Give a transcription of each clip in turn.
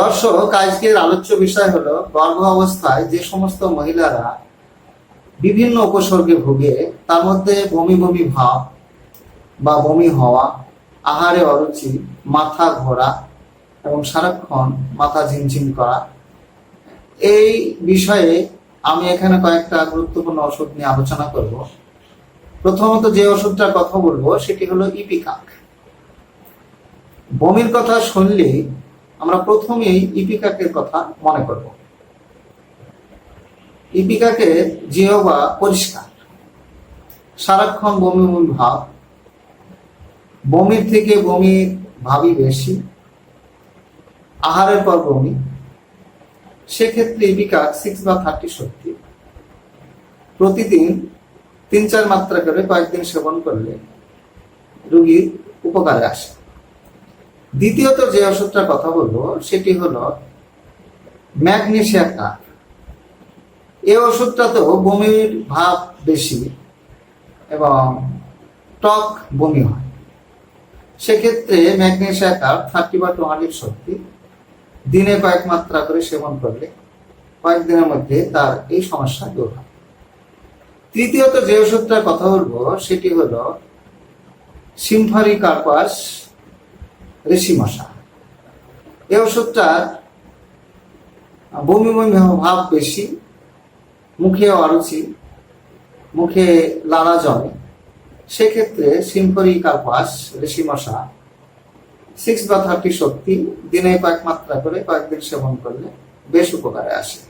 দর্শক, আজকের আলোচ্য বিষয় হলো গর্ভ অবস্থায় যে সমস্ত মহিলারা বিভিন্ন উপসর্গে ভুগে, তার মধ্যে বমি বমি ভাব বা বমি হওয়া, আহারে অরুচি, মাথা ঘোরা এবং সারাক্ষণ মাথা ঝিমঝিম করা। এই বিষয়ে আমি এখানে কয়েকটা গুরুত্বপূর্ণ ওষুধ নিয়ে আলোচনা করব। প্রথমত যে ওষুধটার কথা বলব, সেটি হলো ইপিকাক। বমির কথা শুনলে আমরা প্রথমেই ইপিকাকের কথা মনে করব। ইপিকাকের জিহবা পরিষ্কার। সারাক্ষণ বমি বমি ভাব। বমির থেকে বমির ভাবই বেশি। আহারের পর বমি। সেক্ষেত্রে ইপিকা সিক্স বা থার্টি শক্তি। প্রতিদিন তিন চার মাত্রা করে কয়েকদিন সেবন করলে রুগীর উপকারে আসে। দ্বিতীয়ত যে ওষুধটার কথা বলব, সেটি হলো ম্যাগনেশিয়া কাপ এই ওষুধটা তো বমির ভাব বেশি এবং টক বমি হয়। সেক্ষেত্রে ম্যাগনেশিয়া কাপ থার্টি বা টু শক্তি দিনে কয়েক মাত্রা করে সেবন করলে কয়েকদিনের মধ্যে তার এই সমস্যা দূর হয়। তৃতীয়ত যে ওষুধটার কথা বলব, সেটি হলো সিম্ফারি কার্পাস ঋষি মশা। এই ওষুধটার বমি বমি ভাব বেশি মুখে অরুচি মুখে লালা জমে। সেক্ষেত্রে সিম্ফরি কার্পাস ঋষি মশা সিক্স বা থার্টি শক্তি, দিনে কয়েক মাত্রা করে কয়েকদিন সেবন করলে বেশ উপকারে আসে।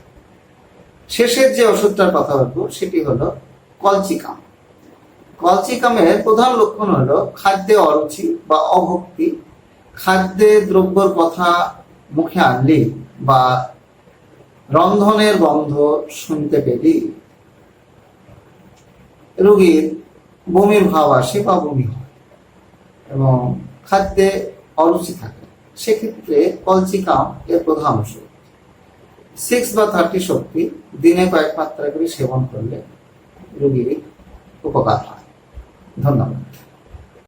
শেষের যে ওষুধটার কথা বলব, সেটি হলো কলচিকাম। কলচিকামের প্রধান লক্ষণ হলো খাদ্যে অরুচি বা অভক্তি খাদ্যের দ্রব্যর কথা মুখে আনলি বা রন্ধনের গন্ধ শুনতে পেলি, রোগীর বমির ভাব আসে বা বমি হয় এবং খাদ্যে অরুচি থাকে, সেক্ষেত্রে কলচিকাম এর প্রধান ওষুধ সিক্স বা থার্টি শক্তি দিনে কয়েক মাত্রা করে সেবন করলে রোগীর উপকার হয়। ধন্যবাদ।